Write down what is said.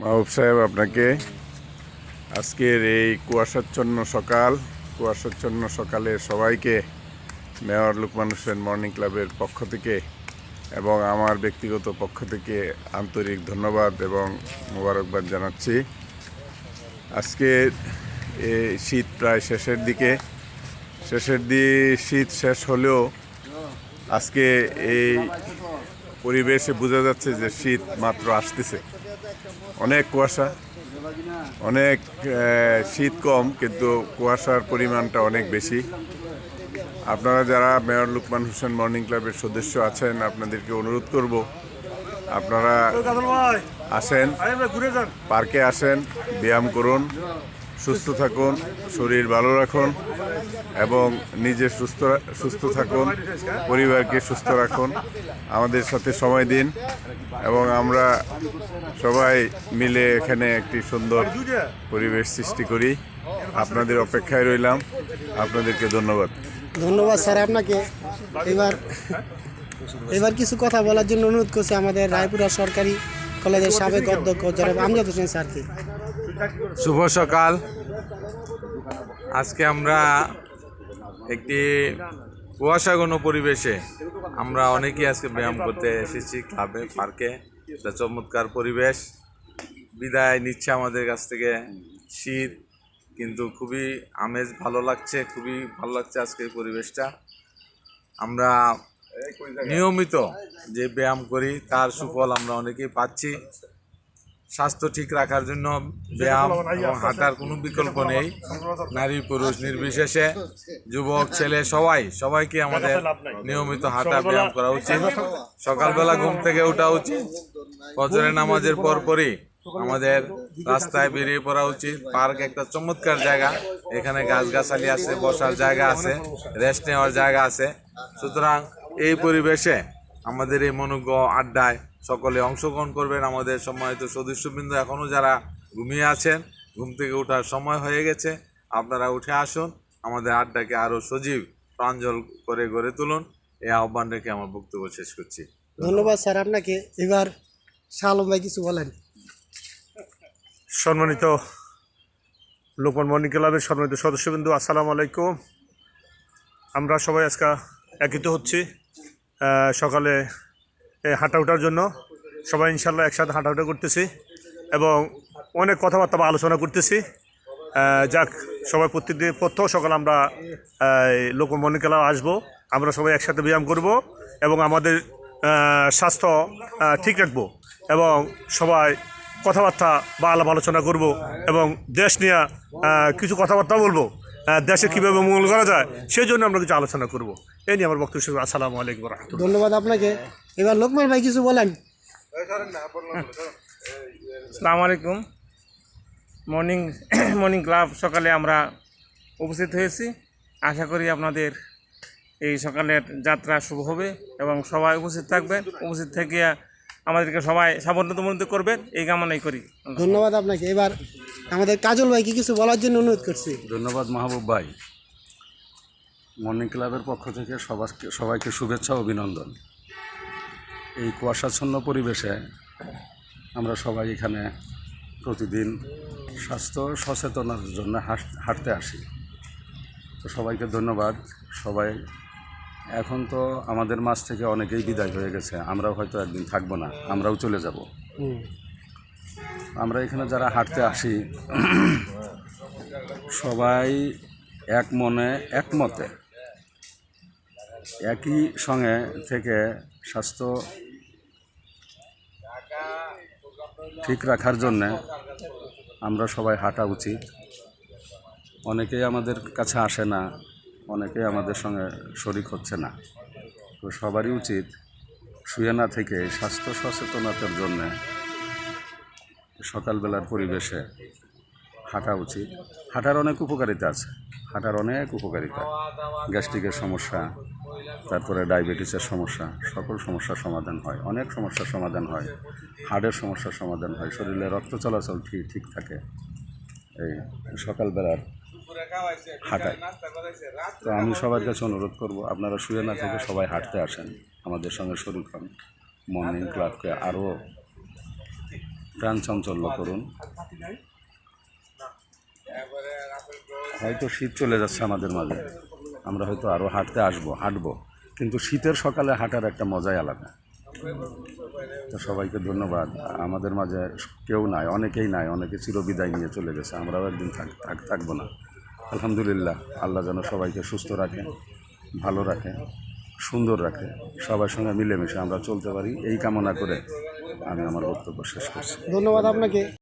মাহবুব সাহেব, আপনাকে আজকের এই কুয়াশাচ্ছন্ন সকাল, কুয়াশাচ্ছন্ন সকালে সবাইকে, মেয়র লুকমান হোসেন মর্নিং ক্লাবের পক্ষ থেকে এবং আমার ব্যক্তিগত পক্ষ থেকে আন্তরিক ধন্যবাদ এবং মোবারকবাদ জানাচ্ছি। আজকে এই শীত প্রায় শেষের দিকে। শেষের দিয়ে শীত শেষ হলেও আজকে এই পরিবেশে বোঝা যাচ্ছে যে শীত মাত্র আসতেছে। অনেক কুয়াশা অনেক শীত কম কিন্তু কুয়াশার পরিমাণটা অনেক বেশি। আপনারা যারা মেয়র লুকমান হোসেন মর্নিং ক্লাবের সদস্য আছেন আপনাদেরকে অনুরোধ করব আপনারা আসেন পার্কে আসেন ব্যায়াম করুন। সুস্থ থাকুন, শরীর ভালো রাখুন এবং নিজে সুস্থ সুস্থ থাকুন, পরিবারকে সুস্থ রাখুন। আমাদের সাথে সময় দিন এবং আমরা সবাই মিলে এখানে একটি সুন্দর পরিবেশ সৃষ্টি করি। আপনাদের অপেক্ষায় রইলাম। আপনাদেরকে ধন্যবাদ। ধন্যবাদ স্যার আপনাকে। এবার এবার কিছু কথা বলার জন্য অনুরোধ করছে আমাদের রায়পুরা সরকারি কলেজের সাবেক অধ্যক্ষ জনাব আমজাদ হোসেন স্যারকে। শুভ সকাল। আজকে আমরা একটি কুয়াশাঘন পরিবেশে আমরা অনেকেই আজকে ব্যায়াম করতে এসেছি ক্লাবে, পার্কে। একটা চমৎকার পরিবেশ। বিদায় নিচ্ছে আমাদের কাছ থেকে শীত কিন্তু খুবই আমেজ ভালো লাগছে, খুবই ভালো লাগছে আজকে এই পরিবেশটা। আমরা নিয়মিত যে ব্যায়াম করি, তার সুফল আমরা অনেকেই পাচ্ছি। স্বাস্থ্য ঠিক রাখার জন্য ব্যায়াম এবং হাঁটার কোনো বিকল্প নেই। নারী পুরুষ নির্বিশেষে, যুবক, ছেলে, সবাই, সবাইকে আমাদের নিয়মিত হাঁটা, ব্যায়াম করা উচিত। সকালবেলা ঘুম থেকে ওঠা উচিত। ফজরের নামাজের পরপরই আমাদের রাস্তায় বেরিয়ে পড়া উচিত। পার্ক একটা চমৎকার জায়গা। এখানে গাছগাছালি আছে, বসার জায়গা আছে, রেস্ট নেওয়ার জায়গা আছে। সুতরাং এই পরিবেশে আমাদের এই মনোজ্ঞ আড্ডায় সকলে অংশগ্রহণ করবেন। আমাদের সম্মানিত সদস্যবৃন্দ এখনও যারা ঘুমিয়ে আছেন ঘুম থেকে ওঠার সময় হয়ে গেছে আপনারা উঠে আসুন। আমাদের আড্ডাকে আরও সজীব প্রাঞ্জল করে গড়ে তুলুন। এই আহ্বান রেখে আমার বক্তব্য শেষ করছি। ধন্যবাদ স্যার আপনাকে এবার শাহ আলম ভাই কিছু বলেন। সম্মানিত লোকমান মর্নিং ক্লাবের সম্মানিত সদস্যবৃন্দু আসসালামু আলাইকুম। আমরা সবাই আজকে একত্রিত হচ্ছি। সকালে হাঁটা ওঠার জন্য সবাই ইনশাল্লাহ একসাথে হাঁটা উঠা করতেছি এবং অনেক কথাবার্তা বা আলোচনা করতেছি। যাক, সবাই প্রত্যেকদিন প্রত্যহ সকাল আমরা মর্নিং ক্লাব আসব। আমরা সবাই একসাথে ব্যায়াম করব এবং আমাদের স্বাস্থ্য ঠিক রাখব এবং সবাই কথাবার্তা বা আলাপ আলোচনা করব এবং দেশ নিয়ে কিছু কথাবার্তা বলব। দেশে কীভাবে মঙ্গল করা যায়, সেই জন্য আমরা কিছু আলোচনা করব। এই নিয়ে আমার বক্তব্য। আসসালামু আলাইকুম রহমতুল্লাহ। ধন্যবাদ আপনাকে। এবার লোকমান ভাই কিছু বলেন। আসসালামু আলাইকুম। মর্নিং মর্নিং ক্লাব সকালে আমরা উপস্থিত হয়েছি। আশা করি আপনাদের এই সকালের যাত্রা শুভ হবে এবং সবাই উপস্থিত থাকবেন উপস্থিত থেকে আমাদেরকে সবাই সাবধানতা করবেন। এই কামনাই করি। ধন্যবাদ আপনাকে। এবার আমাদের কাজল ভাইকে কিছু বলার জন্য অনুরোধ করছি। ধন্যবাদ মাহবুব ভাই। মর্নিং ক্লাবের পক্ষ থেকে সবাইকে সবাইকে শুভেচ্ছা ও অভিনন্দন। এই কুয়াশাচ্ছন্ন পরিবেশে আমরা সবাই এখানে প্রতিদিন স্বাস্থ্য সচেতনার জন্য হাঁট- হাঁটতে আসি। তো সবাইকে ধন্যবাদ। সবাই এখন তো আমাদের মাছ থেকে অনেকেই বিদায় হয়ে গেছে। আমরাও হয়তো একদিন থাকব না আমরাও চলে যাব। আমরা এখানে যারা হাঁটতে আসি সবাই এক মনে একমতে। একই সঙ্গে থেকে স্বাস্থ্য ঠিক রাখার জন্যে আমরা সবাই হাঁটা উচিত। অনেকেই আমাদের কাছে আসে না, অনেকেই আমাদের সঙ্গে শরিক হচ্ছে না। তো সবারই উচিত শুয়ে না থেকে স্বাস্থ্য সচেতনতার জন্যে সকালবেলার পরিবেশে হাঁটা উচিত। হাঁটার অনেক উপকারিতা আছে। হাঁটার অনেক উপকারিতা। গ্যাস্ট্রিকের সমস্যা, তারপরে ডায়াবেটিসের সমস্যা, সকল সমস্যার সমাধান হয়। অনেক সমস্যার সমাধান হয়। হার্টের সমস্যার সমাধান হয়। শরীরে রক্ত চলাচল ঠিক ঠিক থাকে। এই সকালবেলার হাঁটায়। তো আমি সবার কাছে অনুরোধ করব, আপনারা শুয়ে না থেকে সবাই হাঁটতে আসেন। আমাদের সঙ্গে শরীর মর্নিং ক্লাবকে আরও প্রাণ চাঞ্চল্য করুন। হয়তো শীত চলে যাচ্ছে আমাদের মাঝে। আমরা হয়তো আরও হাঁটতে আসব, হাঁটবো। কিন্তু শীতের সকালে হাঁটার একটা মজাই আলাদা। তো সবাইকে ধন্যবাদ। আমাদের মাঝে কেউ নাই, অনেকেই নাই, অনেকে চিরবিদায় নিয়ে চলে গেছে। আমরাও একদিন থাক, থাক- থাকব না। আলহামদুলিল্লাহ, আল্লাহ যেন সবাইকে সুস্থ রাখে, ভালো রাখে, সুন্দর রাখে। সবার সঙ্গে মিলেমিশে আমরা চলতে পারি। এই কামনা করে আমি আমার বক্তব্য শেষ করছি। ধন্যবাদ আপনাকে।